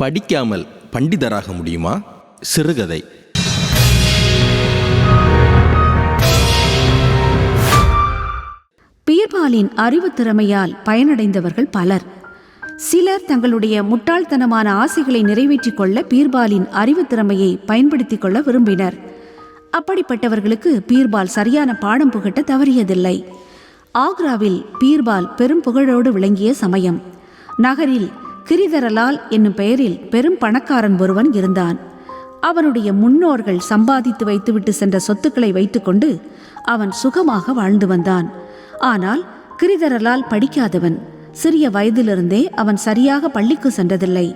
படிக்காமல் பண்டிதராக முடியுமா? சிறுகதை. பீர்பாலின் அறிவுத் திறமையால் பயனடைந்தவர்கள் பலர். சிலர் தங்களுடைய முட்டாள்தனமான ஆசைகளை நிறைவேற்றிக் கொள்ள பீர்பாலின் அறிவுத் திறமையை பயன்படுத்திக் கொள்ள விரும்பினர். அப்படிப்பட்டவர்களுக்கு பீர்பால் சரியான பாடம் புகட்ட தவறியதில்லை. ஆக்ராவில் பீர்பால் பெரும் புகழோடு விளங்கிய சமயம். நகரில் கிரிதரலால் என்னும் பெயரில் பெரும் பணக்காரன் ஒருவன் இருந்தான். அவனுடைய முன்னோர்கள் சம்பாதித்து வைத்துவிட்டு சென்ற சொத்துக்களை வைத்துக்கொண்டு அவன் சுகமாக வாழ்ந்து வந்தான். ஆனால் கிரிதரலால் படிக்காதவன். சிறிய வயதிலிருந்தே அவன் சரியாக பள்ளிக்கு சென்றதில்லை.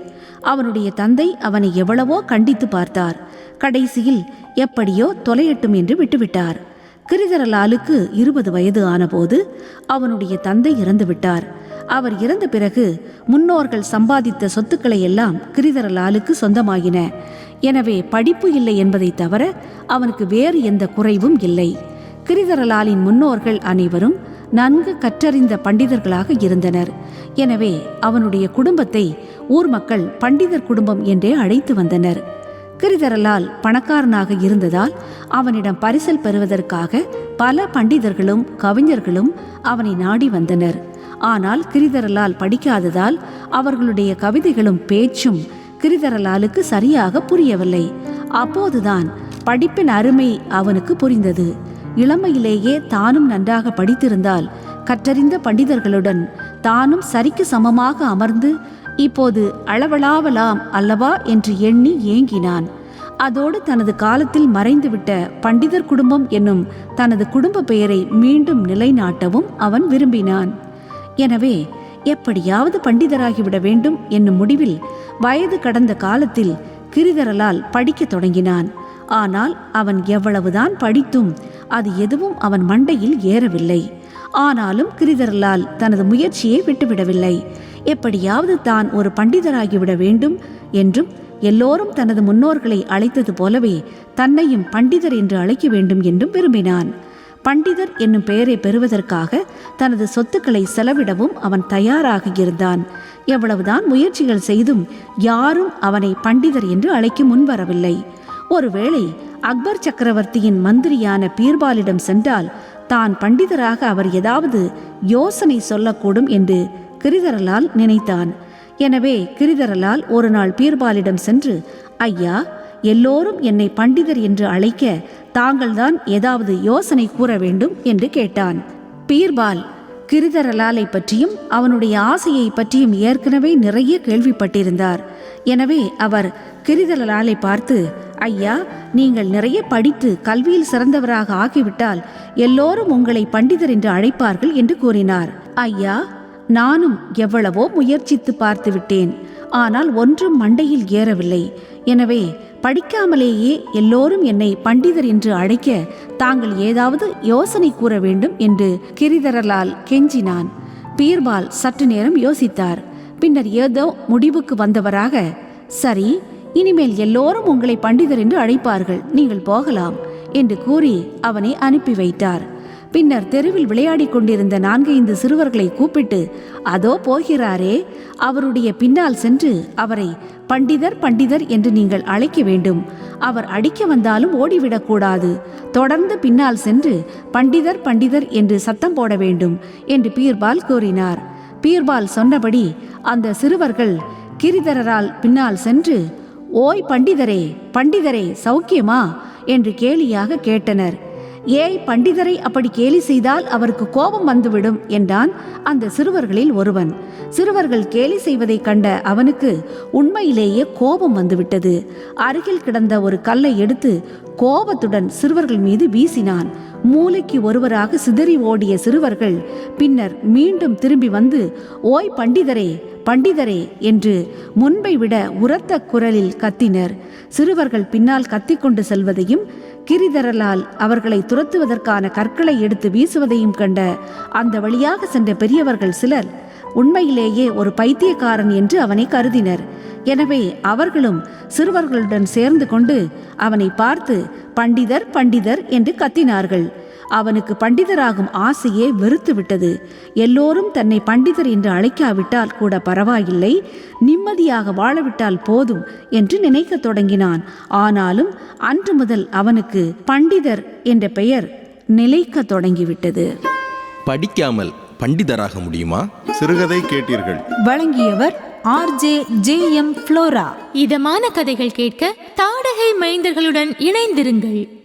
அவனுடைய தந்தை அவனை எவ்வளவோ கண்டித்து பார்த்தார். கடைசியில் எப்படியோ தொலையட்டும் என்று விட்டுவிட்டார். கிரிதரலாலுக்கு இருபது வயது ஆனபோது அவனுடைய தந்தை இறந்துவிட்டார். அவர் இறந்த பிறகு முன்னோர்கள் சம்பாதித்த சொத்துக்களை எல்லாம் கிரிதரலாலுக்கு சொந்தமாகின எனவே படிப்பு இல்லை என்பதை தவிர அவனுக்கு வேறு எந்த குறைவும் இல்லை. கிரிதரலாலின் முன்னோர்கள் அனைவரும் நன்கு கற்றறிந்த பண்டிதர்களாக இருந்தனர். எனவே அவனுடைய குடும்பத்தை ஊர் மக்கள் பண்டிதர் குடும்பம் என்றே அழைத்து வந்தனர். கிரிதரலால் பணக்காரனாக இருந்ததால் அவனிடம் பரிசல் பெறுவதற்காக பல பண்டிதர்களும் கவிஞர்களும் அவனை நாடி வந்தனர். ஆனால் கிரிதரலால் படிக்காததால் அவர்களுடைய கவிதைகளும் பேச்சும் கிரிதரலாலுக்கு சரியாக புரியவில்லை. அப்போதுதான் படிப்பின் அருமை அவனுக்கு புரிந்தது. இளமையிலேயே தானும் நன்றாக படித்திருந்தால் கற்றறிந்த பண்டிதர்களுடன் தானும் சரிக்கு சமமாக அமர்ந்து இப்போது அளவலாவலாம் அல்லவா என்று எண்ணி ஏங்கினான். அதோடு தனது காலத்தில் மறைந்துவிட்ட பண்டிதர் குடும்பம் என்னும் தனது குடும்ப பெயரை மீண்டும் நிலைநாட்டவும் அவன் விரும்பினான். எனவே எப்படியாவது பண்டிதராகிவிட வேண்டும் என்னும் முடிவில் வயது கடந்த காலத்தில் கிரிதரலால் படிக்கத் தொடங்கினான். ஆனால் அவன் எவ்வளவுதான் படித்தும் அது எதுவும் அவன் மண்டையில் ஏறவில்லை. ஆனாலும் கிரிதரலால் தனது முயற்சியை விட்டுவிடவில்லை. எப்படியாவது தான் ஒரு பண்டிதராகிவிட வேண்டும் என்றும் எல்லோரும் தனது முன்னோர்களை அழைத்தது போலவே தன்னையும் பண்டிதர் என்று அழைக்க வேண்டும் என்றும் விரும்பினான். பண்டிதர் என்னும் பெயரை பெறுவதற்காக தனது சொத்துக்களை செலவிடவும் அவன் தயாராக இருந்தான். எவ்வளவுதான் முயற்சிகள் செய்தும் யாரும் அவனை பண்டிதர் என்று அழைக்க முன்வரவில்லை. ஒருவேளை அக்பர் சக்கரவர்த்தியின் மந்திரியான பீர்பாலிடம் சென்றால் தான் பண்டிதராக அவர் ஏதாவது யோசனை சொல்லக்கூடும் என்று கிரிதரலால் நினைத்தான். எனவே கிரிதரலால் ஒரு நாள் பீர்பாலிடம் சென்று ஐயா எல்லோரும் என்னை பண்டிதர் என்று அழைக்க தாங்கள்தான் ஏதாவது யோசனை கூற வேண்டும் என்று கேட்டான். பீர்பால் கிரிதரலாலை பற்றியும் அவனுடைய ஆசையை பற்றியும் ஏற்கனவே நிறைய கேள்விப்பட்டிருந்தார். எனவே அவர் கிரிதரலாலை பார்த்து ஐயா நீங்கள் நிறைய படித்து கல்வியில் சிறந்தவராக ஆகிவிட்டால் எல்லோரும் உங்களை பண்டிதர் என்று அழைப்பார்கள் என்று கூறினார். ஐயா நானும் எவ்வளவோ முயற்சித்து பார்த்து விட்டேன். ஆனால் ஒன்றும் மண்டையில் ஏறவில்லை. எனவே படிக்காமலேயே எல்லோரும் என்னை பண்டிதர் என்று அழைக்க தாங்கள் ஏதாவது யோசனை கூற வேண்டும் என்று கிரிதரலால் கெஞ்சினான். பீர்பால் சற்று நேரம் யோசித்தார். பின்னர் ஏதோ முடிவுக்கு வந்தவராக சரி இனிமேல் எல்லோரும் உங்களை பண்டிதர் என்று அழைப்பார்கள். நீங்கள் போகலாம் என்று கூறி அவனை அனுப்பி வைத்தார். பின்னர் தெருவில் விளையாடிக் கொண்டிருந்த நான்கைந்து சிறுவர்களை கூப்பிட்டு அதோ போகிறாரே. அவருடைய பின்னால் சென்று அவரை பண்டிதர் பண்டிதர் என்று நீங்கள் அழைக்க வேண்டும். அவர் அடிக்க வந்தாலும் ஓடிவிடக்கூடாது தொடர்ந்து பின்னால் சென்று பண்டிதர் பண்டிதர் என்று சத்தம் போட வேண்டும் என்று பீர்பால் கூறினார். பீர்பால் சொன்னபடி அந்த சிறுவர்கள் கிரிதரரால் பின்னால் சென்று ஓய் பண்டிதரே பண்டிதரே சௌக்கியமா? என்று கேலியாக கேட்டனர். ஏய் பண்டிதரை அப்படி கேலி செய்தால் அவருக்கு கோபம் வந்துவிடும் என்றான் அந்த சிறுவர்களில் ஒருவன். சிறுவர்கள் கேலி செய்வதைக் கண்ட அவனுக்கு உண்மையிலேயே கோபம் வந்துவிட்டது. அருகில் கிடந்த ஒரு கல்லை எடுத்து கோபத்துடன் சிறுவர்கள் மீது வீசினான். மூளைக்கு ஒருவராக சிதறி ஓடிய சிறுவர்கள் பின்னர் மீண்டும் திரும்பி வந்து ஓய் பண்டிதரே பண்டிதரே என்று முன்பை விட உரத்த குரலில் கத்தினர். சிறுவர்கள் பின்னால் கத்திக்கொண்டு செல்வதையும் கிரிதரலால் அவர்களை துரத்துவதற்கான கற்களை எடுத்து வீசுவதையும் கண்ட அந்த வழியாக சென்ற பெரியவர்கள் சிலர் உண்மையிலேயே ஒரு பைத்தியக்காரன் என்று அவனை கருதினர். எனவே அவர்களும் சிறுவர்களுடன் சேர்ந்து கொண்டு அவனை பார்த்து பண்டிதர் பண்டிதர் என்று கத்தினார்கள். அவனுக்கு பண்டிதராகும் ஆசையே வெறுத்து விட்டது எல்லோரும் தன்னை பண்டிதர் என்று அழைக்காவிட்டால் கூட பரவாயில்லை. நிம்மதியாக வாழவிட்டால் போதும் என்று நினைக்கத் தொடங்கினான். ஆனாலும் அன்று முதல் அவனுக்கு பண்டிதர் என்ற பெயர் நிலைக்கத் தொடங்கிவிட்டது. படிக்காமல் பண்டிதராக முடியுமா? சிறுகதை கேட்டீர்கள். வழங்கியவர் ஆர்ஜே ஜே எம் ஃப்ளோரா. இதமான கதைகள் கேட்க தாடகை மைந்தர்களுடன் இணைந்திருங்கள்.